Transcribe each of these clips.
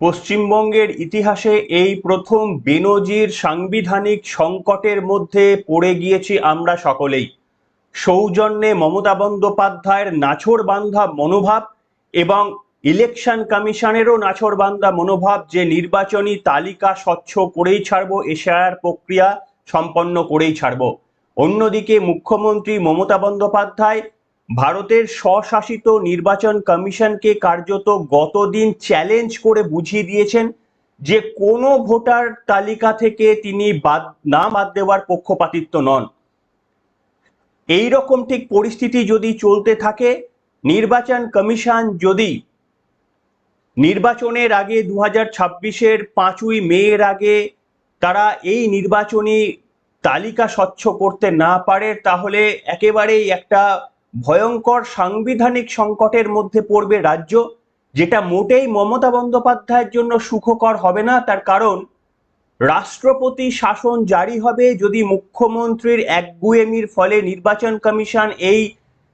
পশ্চিমবঙ্গের ইতিহাসে এই প্রথম বেনজির সাংবিধানিক সংকটের মধ্যে পড়ে গিয়েছি আমরা সকলেই। সৌজন্যে মমতা বন্দ্যোপাধ্যায়ের নাছোড়বান্ধা মনোভাব এবং ইলেকশন কমিশনেরও নাছোড়বান্ধা মনোভাব যে নির্বাচনী তালিকা স্বচ্ছ করেই ছাড়ব এশিয়ার প্রক্রিয়া সম্পন্ন করেই ছাড়ব। অন্যদিকে মুখ্যমন্ত্রী মমতা বন্দ্যোপাধ্যায় ভারতের স্বশাসিত নির্বাচন কমিশনকে কার্যত গতদিন চ্যালেঞ্জ করে বুঝিয়ে দিয়েছেন যে কোনো ভোটার তালিকা থেকে তিনি বাদ, না বাদ দেওয়ার পক্ষপাতিত্ব নন। এই রকম ঠিক পরিস্থিতি যদি চলতে থাকে, নির্বাচন কমিশন যদি নির্বাচনের আগে দু হাজার ছাব্বিশের পাঁচই মেয়ের আগে তারা এই নির্বাচনী তালিকা স্বচ্ছ করতে না পারে, তাহলে একেবারেই একটা ভয়ঙ্কর সাংবিধানিক সংকটের মধ্যে পড়বে রাজ্য, যেটা মোটেই মমতা বন্দ্যোপাধ্যায়ের জন্য সুখকর হবে না। তার কারণ, রাষ্ট্রপতি শাসন জারি হবে যদি মুখ্যমন্ত্রীর একগুয়েমির ফলে নির্বাচন কমিশন এই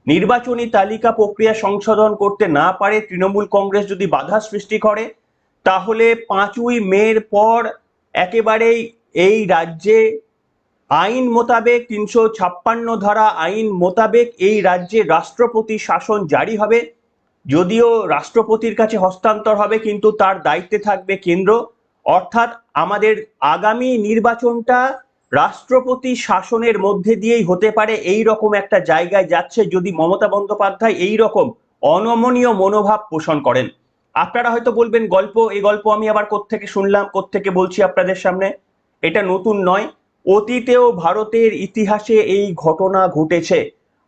নির্বাচনী তালিকা প্রক্রিয়া সংশোধন করতে না পারে। তৃণমূল কংগ্রেস যদি বাধা সৃষ্টি করে, তাহলে পাঁচই মের পর একেবারেই এই রাজ্যে আইন মোতাবেক তিনশো ছাপ্পান্ন ধারা আইন মোতাবেক এই রাজ্যে রাষ্ট্রপতি শাসন জারি হবে। যদিও রাষ্ট্রপতির কাছে হস্তান্তর হবে, কিন্তু তার দায়িত্বে থাকবে কেন্দ্র। অর্থাৎ আমাদের আগামী নির্বাচনটা রাষ্ট্রপতি শাসনের মধ্যে দিয়েই হতে পারে। এই রকম একটা জায়গায় যাচ্ছে যদি মমতা বন্দ্যোপাধ্যায় এই রকম অনমনীয় মনোভাব পোষণ করেন। আপনারা হয়তো বলবেন, গল্প, এই গল্প আমি আবার কোত্থেকে শুনলাম, কোত্থেকে বলছি আপনাদের সামনে? এটা নতুন নয়। অতীতেও ভারতের ইতিহাসে এই ঘটনা ঘটেছে।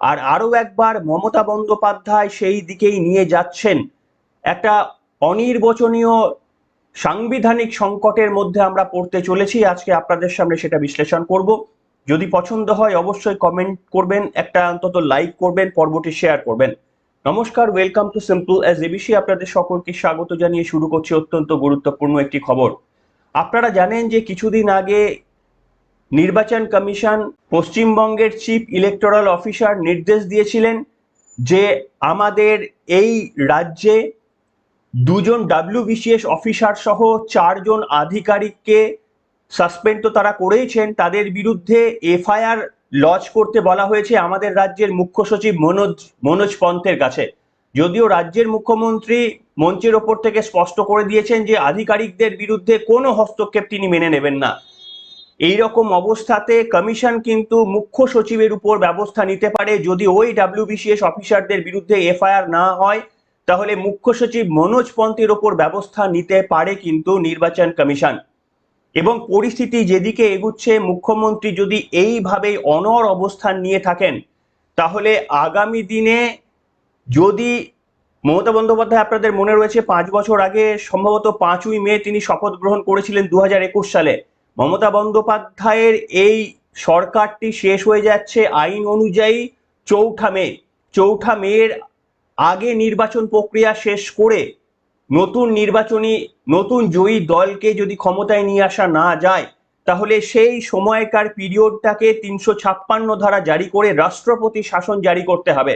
আর আরও একবার মমতা বন্দ্যোপাধ্যায় সেই দিকেই নিয়ে যাচ্ছেন। একটা অনির্বচনীয় সাংবিধানিক সংকটের মধ্যে আমরা পড়তে চলেছি। আজকে আপনাদের সামনে সেটা বিশ্লেষণ করব। যদি পছন্দ হয়, অবশ্যই কমেন্ট করবেন, একটা অন্তত লাইক করবেন, পর্বটি শেয়ার করবেন। নমস্কার welcome to simple as ABC আপনাদের সকলকে স্বাগত জানিয়ে শুরু করছি অত্যন্ত গুরুত্বপূর্ণ একটি খবর। আপনারা জানেন যে কিছুদিন আগে নির্বাচন কমিশন পশ্চিমবঙ্গের চিফ ইলেকটোরাল অফিসার নির্দেশ দিয়েছিলেন যে আমাদের এই রাজ্যে দুজন ডাব্লিউবিসিএস অফিসার সহ চারজন আধিকারিককে সাসপেন্ড তো তারা করেইছেন, তাদের বিরুদ্ধে এফআইআর লজ করতে বলা হয়েছে আমাদের রাজ্যের মুখ্য সচিব মনোজ মনোজ পন্থের কাছে। যদিও রাজ্যের মুখ্যমন্ত্রী মঞ্চের ওপর থেকে স্পষ্ট করে দিয়েছেন যে আধিকারিকদের বিরুদ্ধে কোনো হস্তক্ষেপ তিনি মেনে নেবেন না। এই রকম অবস্থাতে কমিশন কিন্তু মুখ্য সচিবের উপর ব্যবস্থা নিতে পারে। যদি ওই ডাব্লিউবিসিএস অফিসারদের বিরুদ্ধে এফআইআর না হয়, তাহলে মুখ্য সচিব মনোজ পন্থের ওপর ব্যবস্থা নিতে পারে কিন্তু নির্বাচন কমিশন। এবং পরিস্থিতি যেদিকে এগুচ্ছে, মুখ্যমন্ত্রী যদি এইভাবে অনর অবস্থান নিয়ে থাকেন, তাহলে আগামী দিনে যদি মমতা বন্দ্যোপাধ্যায় আপনাদের মনে রয়েছে, পাঁচ বছর আগে সম্ভবত পাঁচই মে তিনি শপথ গ্রহণ করেছিলেন দু হাজার একুশ সালে। মমতা বন্দ্যোপাধ্যায়ের এই সরকারটি শেষ হয়ে যাচ্ছে আইন অনুযায়ী চৌঠা মে। চৌঠা মেয়ের আগে নির্বাচন প্রক্রিয়া শেষ করে নতুন নির্বাচনী, নতুন জয়ী দলকে যদি ক্ষমতায় নিয়ে আসা না যায়, তাহলে সেই সময়কার পিরিয়ডটাকে তিনশো ছাপ্পান্ন ধারা জারি করে রাষ্ট্রপতি শাসন জারি করতে হবে।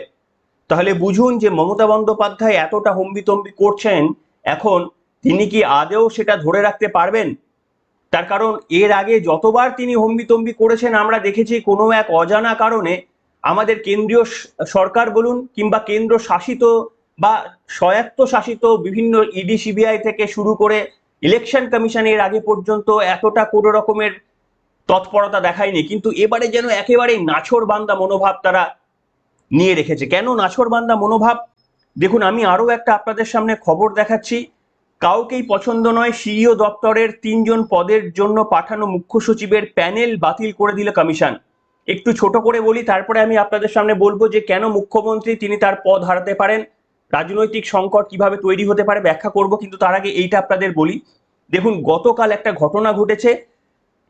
তাহলে বুঝুন যে মমতা বন্দ্যোপাধ্যায় এতটা হম্বিতম্বি করছেন, এখন তিনি কি আদেও সেটা ধরে রাখতে পারবেন? তার কারণ এর আগে যতবার তিনি হম্বিতম্বি করেছেন, আমরা দেখেছি কোনো এক অজানা কারণে আমাদের কেন্দ্রীয় সরকার বলুন কিংবা কেন্দ্র শাসিত বা স্বায়ত্ত শাসিত বিভিন্ন ইডি সিবিআই থেকে শুরু করে ইলেকশন কমিশনের আগে পর্যন্ত এতটা কোনো রকমের তৎপরতা দেখায়নি। কিন্তু এবারে যেন একেবারে নাছর বান্দা মনোভাব তারা নিয়ে রেখেছে। কেন নাছর বান্দা মনোভাব? দেখুন, আমি আরও একটা আপনাদের সামনে খবর দেখাচ্ছি। কাউকেই পছন্দ নয়, সিইও দপ্তরের তিনজন পদের জন্য পাঠানো মুখ্য সচিবের প্যানেল বাতিল করে দিল কমিশন। একটু ছোট করে বলি, তারপরে আমি আপনাদের সামনে বলব যে কেন মুখ্যমন্ত্রী তিনি তার পদ হারাতে পারেন, রাজনৈতিক সংকট কীভাবে তৈরি হতে পারে, ব্যাখ্যা করব, কিন্তু তার আগে এইটা আপনাদের বলি। দেখুন, গতকাল একটা ঘটনা ঘটেছে,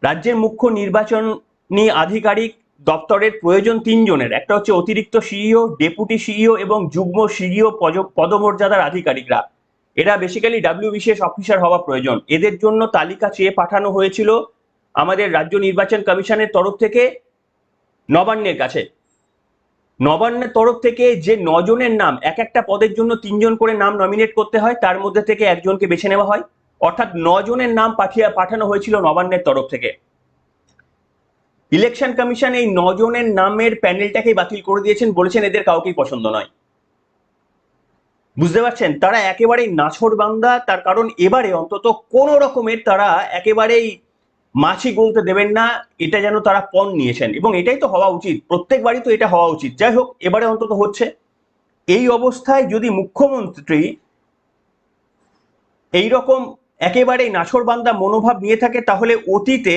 রাজ্যের মুখ্য নির্বাচনী আধিকারিক দপ্তরের প্রয়োজন তিনজনের, একটা হচ্ছে অতিরিক্ত সিইও, ডেপুটি সিইও এবং যুগ্ম সিইও পদমর্যাদার আধিকারিকরা। এরা বেসিক্যালি ডাব্লিউবিসিএস অফিসার হওয়া প্রয়োজন। এদের জন্য তালিকা চেয়ে পাঠানো হয়েছিল আমাদের রাজ্য নির্বাচন কমিশনের তরফ থেকে নবান্নের কাছে। নবান্নের তরফ থেকে যে নজনের নাম, এক একটা পদের জন্য তিনজন করে নাম নমিনেট করতে হয়, তার মধ্যে থেকে একজনকে বেছে নেওয়া হয়। অর্থাৎ নজনের নাম পাঠিয়ে, পাঠানো হয়েছিল নবান্নের তরফ থেকে। ইলেকশন কমিশন এই নজনের নামের প্যানেলটাকেই বাতিল করে দিয়েছেন, বলেছেন এদের কাউকেই পছন্দ নয়। বুঝতে পারছেন? তারা একেবারেই নাছর বান্দা, তার কারণ এবারে অন্তত কোন রকমের তারা একেবারেই মাছি গলতে দেবেন না, এটা যেন তারা পণ নিয়েছেন। এবং এটাই তো হওয়া উচিত, প্রত্যেকবারই তো এটা হওয়া উচিত। যাই হোক, এবারে অন্তত হচ্ছে। এই অবস্থায় যদি মুখ্যমন্ত্রী এই রকম একেবারেই নাছরবান্দা মনোভাব নিয়ে থাকে, তাহলে অতীতে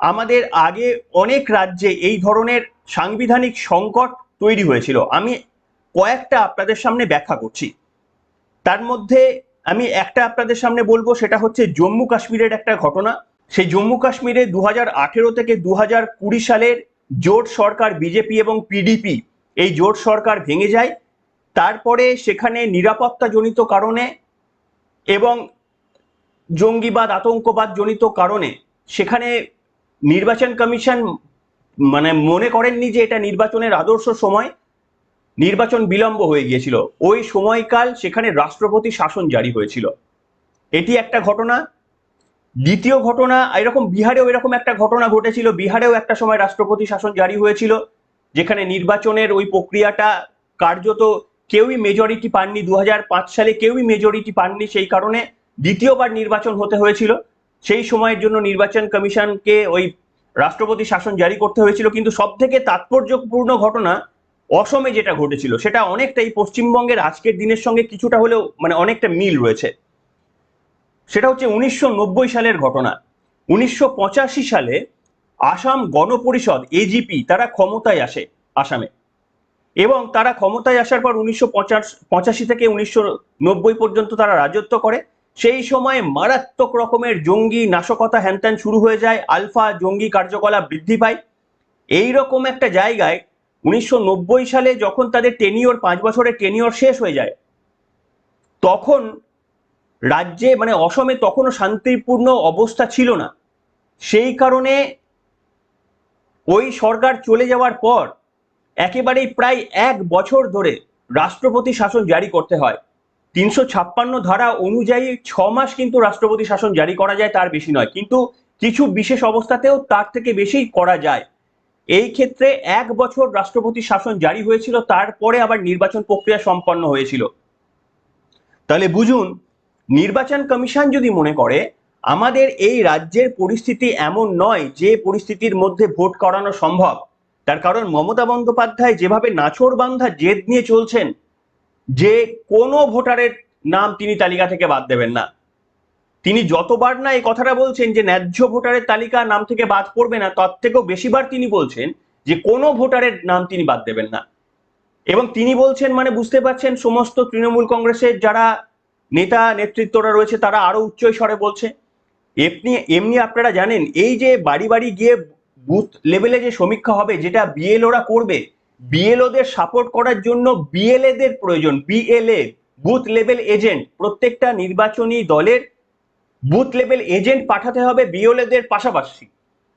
আমাদের আগে অনেক রাজ্যে এই ধরনের সাংবিধানিক সংকট তৈরি হয়েছিল। আমি কয়েকটা আপনাদের সামনে ব্যাখ্যা করছি। তার মধ্যে আমি একটা আপনাদের সামনে বলব, সেটা হচ্ছে জম্মু কাশ্মীরের একটা ঘটনা। সেই জম্মু কাশ্মীরে দু আঠেরো থেকে দু সালের জোট সরকার বিজেপি এবং পিডিপি, এই জোট সরকার ভেঙে যায়। তারপরে সেখানে নিরাপত্তাজনিত কারণে এবং জঙ্গিবাদ আতঙ্কবাদ জনিত কারণে সেখানে নির্বাচন কমিশন মানে মনে করেননি যে এটা নির্বাচনের আদর্শ সময়। নির্বাচন বিলম্ব হয়ে গিয়েছিল। ওই সময়কাল সেখানে রাষ্ট্রপতি শাসন জারি হয়েছিল। এটি একটা ঘটনা। দ্বিতীয় ঘটনা, এরকম বিহারেও এরকম একটা ঘটনা ঘটেছিল। বিহারেও একটা সময় রাষ্ট্রপতি শাসন জারি হয়েছিল, যেখানে নির্বাচনের ওই প্রক্রিয়াটা কার্যত কেউই মেজরিটি পাননি। দু হাজার পাঁচ সালে কেউই মেজরিটি পাননি সেই কারণে দ্বিতীয়বার নির্বাচন হতে হয়েছিল। সেই সময়ের জন্য নির্বাচন কমিশনকে ওই রাষ্ট্রপতি শাসন জারি করতে হয়েছিল। কিন্তু সব থেকে তাৎপর্যপূর্ণ ঘটনা অসমে যেটা ঘটেছিল, সেটা অনেকটা এই পশ্চিমবঙ্গের আজকের দিনের সঙ্গে কিছুটা হলেও মানে অনেকটা মিল রয়েছে। সেটা হচ্ছে উনিশশো নব্বই সালের ঘটনা। উনিশশো পঁচাশি সালে আসাম গণপরিষদ এজিপি তারা ক্ষমতায় আসে আসামে। এবং তারা ক্ষমতায় আসার পর উনিশশো পঁচাশি থেকে উনিশশো নব্বই পর্যন্ত তারা রাজত্ব করে। সেই সময় মারাত্মক রকমের জঙ্গি নাশকতা হ্যানত্যান শুরু হয়ে যায়, আলফা জঙ্গি কার্যকলাপ বৃদ্ধি পায়। এই রকম একটা জায়গায় উনিশশো নব্বই সালে যখন তাদের টেনিওর পাঁচ বছরের টেনিওর শেষ হয়ে যায়, তখন রাজ্যে মানে অসমে তখনও শান্তিপূর্ণ অবস্থা ছিল না। সেই কারণে ওই সরকার চলে যাওয়ার পর একেবারেই প্রায় এক বছর ধরে রাষ্ট্রপতি শাসন জারি করতে হয়। তিনশো ছাপ্পান্ন ধারা অনুযায়ী ছ মাস কিন্তু রাষ্ট্রপতি শাসন জারি করা যায়, তার বেশি নয়। কিন্তু কিছু বিশেষ অবস্থাতেও তার থেকে বেশি করা যায়। এই ক্ষেত্রে এক বছর রাষ্ট্রপতি শাসন জারি হয়েছিল, তারপরে আবার নির্বাচন প্রক্রিয়া সম্পন্ন হয়েছিল। তাহলে বুঝুন, নির্বাচন কমিশন যদি মনে করে, আমাদের এই রাজ্যের পরিস্থিতি এমন নয় যে পরিস্থিতির মধ্যে ভোট করানো সম্ভব। তার কারণ মমতা বন্দ্যোপাধ্যায় যেভাবে নাছর বান্ধা জেদ নিয়ে চলছেন, যে কোনো ভোটারের নাম তিনি তালিকা থেকে বাদ দেবেন না। তিনি যতবার না এই কথাটা বলছেন যে ন্যায্য ভোটারের তালিকা নাম থেকে বাদ পড়বে না, তার থেকেও বেশিবার তিনি বলছেন যে কোনো ভোটারের নাম তিনি বাদ দেবেন না। এবং তিনি বলছেন মানে বুঝতে পারছেন সমস্ত তৃণমূল কংগ্রেসের যারা নেতা নেতৃত্বরা রয়েছে, তারা আরও উচ্চ স্বরে বলছে। এমনি এমনি আপনারা জানেন, এই যে বাড়ি বাড়ি গিয়ে বুথ লেভেলে যে সমীক্ষা হবে, যেটা বিএলওরা করবে, বিএলওদের সাপোর্ট করার জন্য বিএলএদের প্রয়োজন, বিএলএ, বুথ লেভেল এজেন্ট, প্রত্যেকটা নির্বাচনী দলের বুথ লেভেল এজেন্ট পাঠাতে হবে বিএলএদের পাশাপাশি।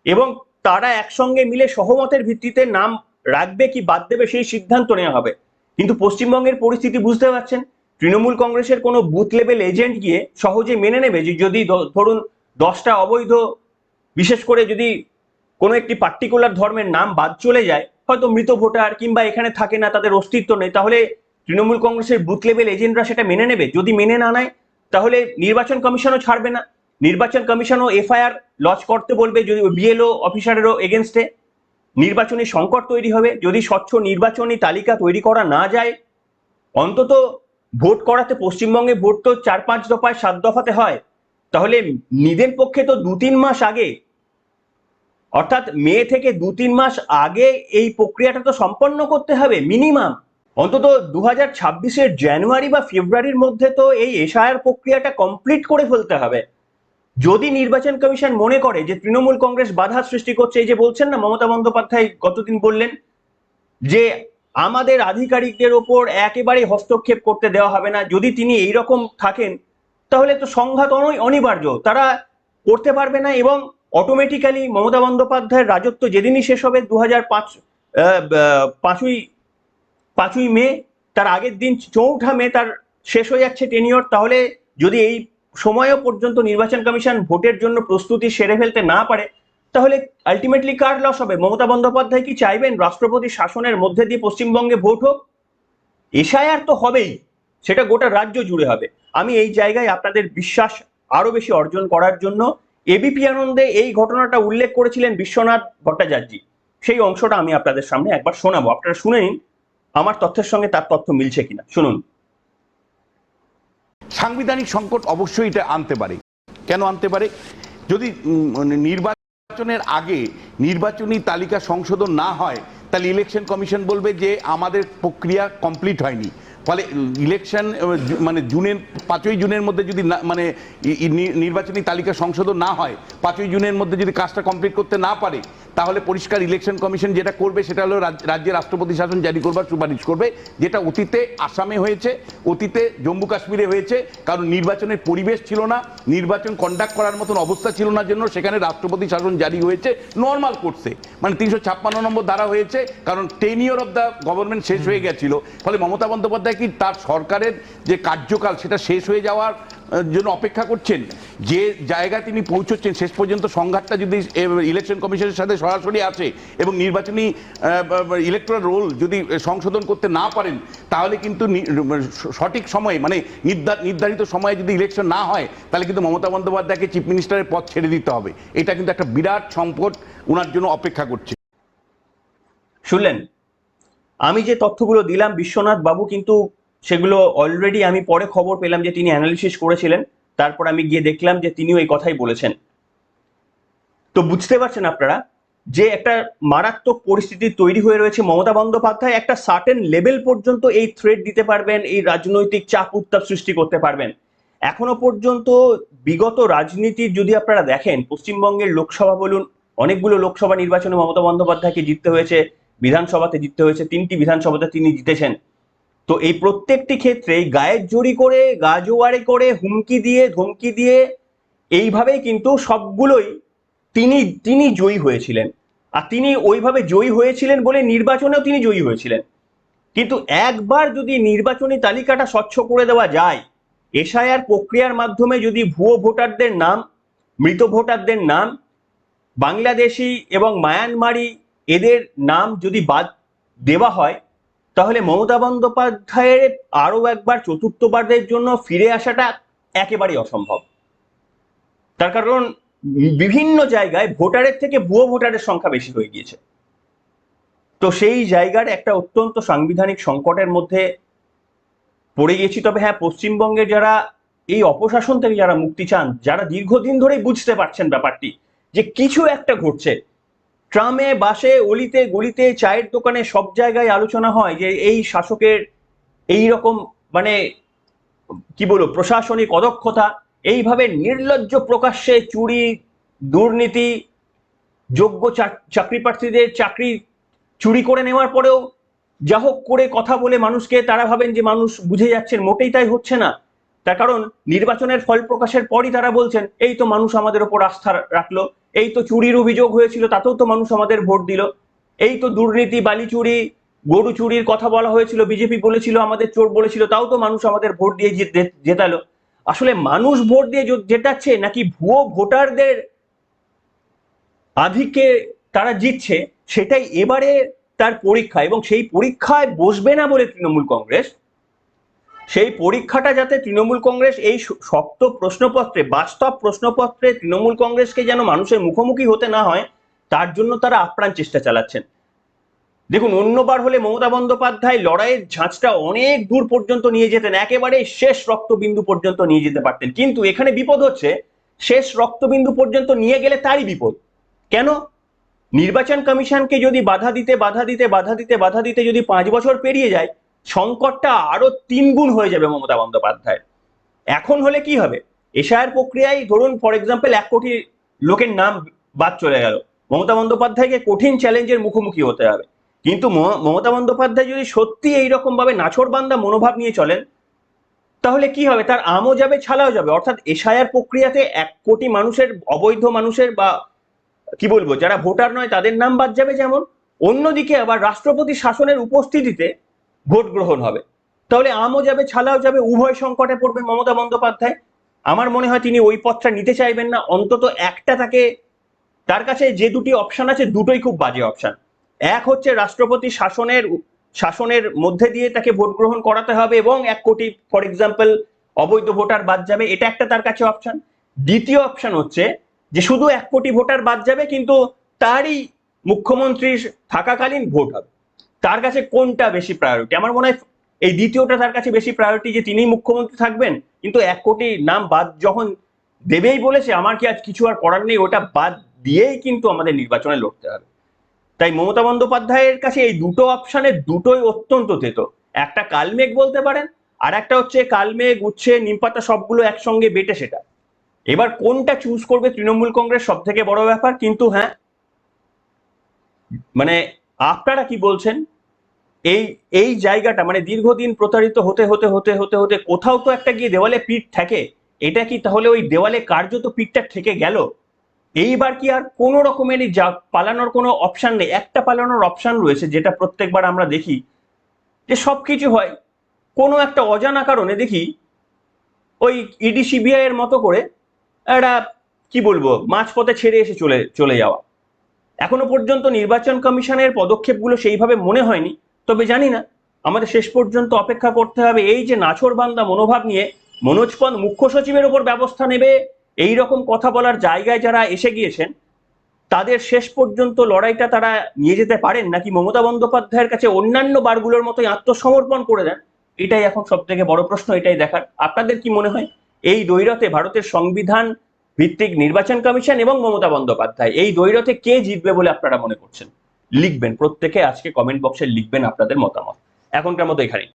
এবং তারা একসঙ্গে মিলে সহমতের ভিত্তিতে নাম রাখবে কি বাদ দেবে সেই সিদ্ধান্ত নেওয়া হবে। কিন্তু পশ্চিমবঙ্গের পরিস্থিতি বুঝতে পারছেন, তৃণমূল কংগ্রেসের কোনো বুথ লেভেল এজেন্ট গিয়ে সহজে মেনে নেবে যে যদি ধরুন দশটা অবৈধ, বিশেষ করে যদি কোনো একটি পার্টিকুলার ধর্মের নাম বাদ চলে যায়, হয়তো মৃত ভোটার কিংবা এখানে থাকে না, তাদের অস্তিত্ব নেই, তাহলে তৃণমূল কংগ্রেসের বুথ লেভেল এজেন্টরা সেটা মেনে নেবে? যদি মেনে না নেয় তাহলে নির্বাচন কমিশনও ছাড়বে না। নির্বাচন কমিশনও এফআইআর লঞ্চ করতে বলবে যদি বিএলও অফিসারেরও এগেনস্টে। নির্বাচনী সংকট তৈরি হবে। যদি স্বচ্ছ নির্বাচনী তালিকা তৈরি করা না যায়, অন্তত ভোট করাতে পশ্চিমবঙ্গে ভোট তো চার পাঁচ দফায় সাত দফাতে হয়। তাহলে নিদের পক্ষে তো দু তিন মাস আগে, অর্থাৎ মে থেকে দু তিন মাস আগে এই প্রক্রিয়াটা তো সম্পন্ন করতে হবে মিনিমাম। অন্তত দু হাজার ছাব্বিশের জানুয়ারি বা ফেব্রুয়ারির মধ্যে তো এই এসআইআর প্রক্রিয়াটা কমপ্লিট করে ফেলতে হবে। যদি নির্বাচন কমিশন মনে করে যে তৃণমূল কংগ্রেস বাধা সৃষ্টি করছে, এই যে বলছেন না মমতা বন্দ্যোপাধ্যায় গতদিন বললেন, যে আমাদের আধিকারিকদের ওপর একেবারে হস্তক্ষেপ করতে দেওয়া হবে না। যদি তিনি এই রকম থাকেন, তাহলে তো সংঘাত অনিবার্য। তারা করতে পারবে না এবং অটোমেটিক্যালি মমতা বন্দ্যোপাধ্যায়ের রাজত্ব যেদিনই শেষ হবে দু হাজার পাঁচ পাঁচই পাঁচই মে, তার আগের দিন চৌঠা মে তার শেষ হয়ে যাচ্ছে টেনিয়র তাহলে যদি এই সময়ও পর্যন্ত নির্বাচন কমিশন ভোটের জন্য প্রস্তুতি সেরে ফেলতে না পারে, তাহলে আলটিমেটলি কার লস হবে? মমতা বন্দ্যোপাধ্যায় কি চাইবেন? রাষ্ট্রপতি শাসনের মধ্যে দিয়ে পশ্চিমবঙ্গে ভোট হোক? এশায়ার তো হবেই, সেটা গোটা রাজ্য জুড়ে হবে। আমি এই জায়গায় আপনাদের বিশ্বাস আরও বেশি অর্জন করার জন্য এবিপি আনন্দে এই ঘটনাটা উল্লেখ করেছিলেন বিশ্বনাথ ভট্টাচার্য। সেই অংশটা আমি আপনাদের সামনে একবার শোনাবো, আপনারা শুনে নিন। আমার তথ্যের সঙ্গে তার তথ্য মিলছে কিনা? শুনুন। সাংবিধানিক সংকট অবশ্যই এটা আনতে পারে। কেন আনতে পারে? যদি নির্বাচনের আগে নির্বাচনী তালিকা সংশোধন না হয়, তাহলে ইলেকশন কমিশন বলবে যে আমাদের প্রক্রিয়া কমপ্লিট হয়নি। ফলে ইলেকশন মানে জুনের, পাঁচই জুনের মধ্যে যদি মানে নির্বাচনী তালিকা সংশোধন না হয়, পাঁচই জুনের মধ্যে যদি কাজটা কমপ্লিট করতে না পারে তাহলে পরিষ্কার ইলেকশন কমিশন যেটা করবে, সেটা হলো রাজ- রাজ্যের রাষ্ট্রপতি শাসন জারি করবার সুপারিশ করবে, যেটা অতীতে আসামে হয়েছে, অতীতে জম্মু কাশ্মীরে হয়েছে, কারণ নির্বাচনের পরিবেশ ছিল না, নির্বাচন কন্ডাক্ট করার মতন অবস্থা ছিল না জন্য সেখানে রাষ্ট্রপতি শাসন জারি হয়েছে নর্মাল করছে মানে তিনশো ছাপ্পান্ন নম্বর দ্বারা হয়েছে, কারণ ten year of the government শেষ হয়ে গেছিল। ফলে মমতা বন্দ্যোপাধ্যায় কি তার সরকারের যে কার্যকাল, সেটা শেষ হয়ে যাওয়ার জন্য অপেক্ষা করছেন। যে জায়গায় তিনি পৌঁছচ্ছেন, শেষ পর্যন্ত সংঘাতটা যদি ইলেকশন কমিশনের সাথে সরাসরি আছে এবং নির্বাচনী ইলেকট্রাল রোল যদি সংশোধন করতে না পারেন, তাহলে কিন্তু সঠিক সময়ে মানে নির্ধা- নির্ধারিত সময়ে যদি ইলেকশন না হয়, তাহলে কিন্তু মমতা বন্দ্যোপাধ্যায়কে চিফ মিনিস্টারের পদ ছেড়ে দিতে হবে। এটা কিন্তু একটা বিরাট সংকট ওনার জন্য অপেক্ষা করছে। শুনলেন? আমি যে তথ্যগুলো দিলাম, বিশ্বনাথ বাবু কিন্তু সেগুলো অলরেডি আমি পরে খবর পেলাম যে তিনি অ্যানালিসিস করেছিলেন। তারপর আমি গিয়ে দেখলাম যে তিনিও এই কথাই বলেছেন। তো বুঝতে পারছেন আপনারা যে একটা মারাত্মক পরিস্থিতি তৈরি হয়ে রয়েছে মমতা বন্দ্যোপাধ্যায়, একটা সার্টেন লেভেল পর্যন্ত এই থ্রেড দিতে পারবেন, এই রাজনৈতিক চাপ উত্তাপ সৃষ্টি করতে পারবেন। এখনও পর্যন্ত বিগত রাজনীতির যদি আপনারা দেখেন, পশ্চিমবঙ্গের লোকসভা বলুন, অনেকগুলো লোকসভা নির্বাচনে মমতা বন্দ্যোপাধ্যায়কে জিততে হয়েছে, বিধানসভাতে জিততে হয়েছে, তিনটি বিধানসভাতে তিনি জিতেছেন। তো এই প্রত্যেকটি ক্ষেত্রেই গায়ের জড়ি করে গাজোয়ারে করে, হুমকি দিয়ে, ধমকি দিয়ে এইভাবেই কিন্তু সবগুলোই তিনি তিনি জয়ী হয়েছিলেন। আর তিনি ওইভাবে জয়ী হয়েছিলেন বলে নির্বাচনেও তিনি জয়ী হয়েছিলেন। কিন্তু একবার যদি নির্বাচনী তালিকাটা স্বচ্ছ করে দেওয়া যায়, এসআইআর প্রক্রিয়ার মাধ্যমে যদি ভুয়ো ভোটারদের নাম, মৃত ভোটারদের নাম, বাংলাদেশি এবং মায়ানমারি এদের নাম যদি বাদ দেওয়া হয় তাহলে মমতা বন্দ্যোপাধ্যায়ের আরও একবার চতুর্থবারের জন্য ফিরে আসাটা একেবারেই অসম্ভব। তার কারণ, বিভিন্ন জায়গায় ভোটারের থেকে ভুয়ো ভোটারের সংখ্যা বেশি হয়ে গিয়েছে। তো সেই জায়গার একটা অত্যন্ত সাংবিধানিক সংকটের মধ্যে পড়ে গেছি। তবে হ্যাঁ পশ্চিমবঙ্গের যারা এই অপশাসন থেকে যারা মুক্তি চান, যারা দীর্ঘদিন ধরেই বুঝতে পারছেন ব্যাপারটি যে কিছু একটা ঘটছে ট্রামে, বাসে, অলিতে, গলিতে, চায়ের দোকানে সব জায়গায় আলোচনা হয় যে এই শাসকের এই রকম মানে কি বলব, প্রশাসনিক অদক্ষতা, এইভাবে নির্লজ্জ প্রকাশ্যে চুরি, দুর্নীতি, যোগ্য চাক- চাকরি প্রার্থীদের চাকরি চুরি করে নেওয়ার পরেও যা হোক করে কথা বলে মানুষকে তারা ভাবেন যে মানুষ বুঝে যাচ্ছেন, মোটেই তাই হচ্ছে না। তার কারণ নির্বাচনের ফল প্রকাশের পরই তারা বলছেন, এই তো মানুষ আমাদের ওপর আস্থা রাখল। এই তো চুরির অভিযোগ হয়েছিল, তাতেও তো মানুষ আমাদের ভোট দিল। এই তো দুর্নীতি, বালি চুরি, গরু চুরির কথা বলা হয়েছিল, বিজেপি বলেছিল, আমাদের চোর বলেছিল, তাও তো মানুষ আমাদের ভোট দিয়ে জিত- জেতালো। আসলে মানুষ ভোট দিয়ে জেতাচ্ছে নাকি ভুয়ো ভোটারদের আধিক্যে তারা জিতছে, সেটাই এবারে তার পরীক্ষা এবং সেই পরীক্ষায় বসবে না বলে তৃণমূল কংগ্রেস। সেই পরীক্ষাটা যাতে তৃণমূল কংগ্রেস এই শক্ত প্রশ্নপত্রে, বাস্তব প্রশ্নপত্রে তৃণমূল কংগ্রেসকে যেন মানুষের মুখোমুখি হতে না হয়, তার জন্য তারা আপ্রাণ চেষ্টা চালাচ্ছেন। দেখুন, অন্যবার হলে মমতা বন্দ্যোপাধ্যায় লড়াইয়ের ঝাঁচটা অনেক দূর পর্যন্ত নিয়ে যেতেন একেবারে শেষ রক্তবিন্দু পর্যন্ত নিয়ে যেতে পারতেন। কিন্তু এখানে বিপদ হচ্ছে, শেষ রক্তবিন্দু পর্যন্ত নিয়ে গেলে তারই বিপদ। কেন? নির্বাচন কমিশনকে যদি বাধা দিতে বাধা দিতে বাধা দিতে বাধা দিতে যদি পাঁচ বছর পেরিয়ে যায় সংকটটা আরও তিন গুণ হয়ে যাবে মমতা বন্দ্যোপাধ্যায় এখন হলে কি হবে? এশায়ার প্রক্রিয়ায় ধরুন ফর এক্সাম্পল এক কোটি লোকের নাম বাদ চলে গেল। মমতা বন্দ্যোপাধ্যায়কে কঠিন চ্যালেঞ্জের মুখোমুখি হতে হবে। কিন্তু মমতা বন্দ্যোপাধ্যায় যদি সত্যি এইরকম ভাবে নাছরবান্দা মনোভাব নিয়ে চলেন, তাহলে কি হবে? তার আমও যাবে, ছালাও যাবে। অর্থাৎ এশায়ার প্রক্রিয়াতে এক কোটি মানুষের, অবৈধ মানুষের বা কি বলব, যারা ভোটার নয়, তাদের নাম বাদ যাবে যেমন। অন্যদিকে আবার রাষ্ট্রপতি শাসনের উপস্থিতিতে ভোট গ্রহণ হবে। তাহলে আমও যাবে, ছালাও যাবে, উভয় সংকটে পড়বে মমতা বন্দ্যোপাধ্যায়। আমার মনে হয় তিনি ওই পথটা নিতে চাইবেন না। অন্তত একটা তাকে, তার কাছে যে দুটি অপশন আছে, দুটোই খুব বাজে অপশন এক হচ্ছে রাষ্ট্রপতি শাসনের শাসনের মধ্যে দিয়ে তাকে ভোট গ্রহণ করাতে হবে এবং এক কোটি ফর এক্সাম্পল অবৈধ ভোটার বাদ যাবে, এটা একটা তার কাছে অপশন দ্বিতীয় অপশন হচ্ছে যে শুধু এক কোটি ভোটার বাদ যাবে, কিন্তু তারই মুখ্যমন্ত্রীর থাকাকালীন ভোট হবে। তার কাছে কোনটা বেশি প্রায়োরিটি আমার মনে হয় এই দ্বিতীয়টা তার কাছে বেশি প্রায়োরিটি যে তিনি মুখ্যমন্ত্রী থাকবেন, কিন্তু এক কোটি নাম বাদ যখন দেবেই বলেছে, আমার কি আজ কিছু আর করার নেই, ওটা বাদ দিয়েই কিন্তু আমাদের নির্বাচনে লড়তে হবে। তাই মমতা বন্দ্যোপাধ্যায়ের কাছে এই দুটো অপশনের দুটোই অত্যন্ত তেতো। একটা কালমেঘ বলতে পারেন, আর একটা হচ্ছে কালমেঘ, উচ্ছে নিমপাতা সবগুলো একসঙ্গে বেটে সেটা। এবার কোনটা চুজ করবে তৃণমূল কংগ্রেস সব থেকে বড় ব্যাপার, কিন্তু হ্যাঁ মানে আপনারা কি বলছেন? এই এই জায়গাটা মানে দীর্ঘদিন প্রতারিত হতে হতে হতে হতে হতে কোথাও তো একটা গিয়ে দেওয়ালে পিঠ থাকে এটা কি তাহলে ওই দেওয়ালে কার্যত পিঠটা থেকে গেল? এইবার কি আর কোনো রকমেরই যা পালানোর কোনো অপশন নেই। একটা পালানোর অপশান রয়েছে যেটা প্রত্যেকবার আমরা দেখি যে সব কিছু হয়। কোনো একটা অজানা কারণে দেখি ওই ইডি সিবিআই এর মতো করে একটা, কি বলব, মাঝপথে ছেড়ে এসে চলে চলে যাওয়া। এখনও পর্যন্ত নির্বাচন কমিশনের পদক্ষেপগুলো সেইভাবে মনে হয়নি। তবে জানি না, আমাদের শেষ পর্যন্ত অপেক্ষা করতে হবে এই যে নাছোড়বান্দা মনোভাব নিয়ে। মনোজ পন্থ মুখ্য সচিবের ওপর ব্যবস্থা নেবে, এই রকম কথা বলার জায়গায় যারা এসে গিয়েছেন, তাদের শেষ পর্যন্ত লড়াইটা তারা নিয়ে যেতে পারেন নাকি মমতা বন্দ্যোপাধ্যায়ের কাছে অন্যান্য বারগুলোর মতোই আত্মসমর্পণ করে দেন? এটাই এখন সব থেকে বড় প্রশ্ন, এটাই দেখার। আপনাদের কি মনে হয়? এই দ্বৈরথে ভারতের সংবিধান ভিত্তিক নির্বাচন কমিশন এবং মমতা বন্দ্যোপাধ্যায়, এই দ্বৈরথে কে জিতবে বলে আপনারা মনে করছেন? লিখবেন প্রত্যেকে আজকে কমেন্ট বক্সে লিখবেন আপনাদের মতামত। এখনকার মতো এখানেই।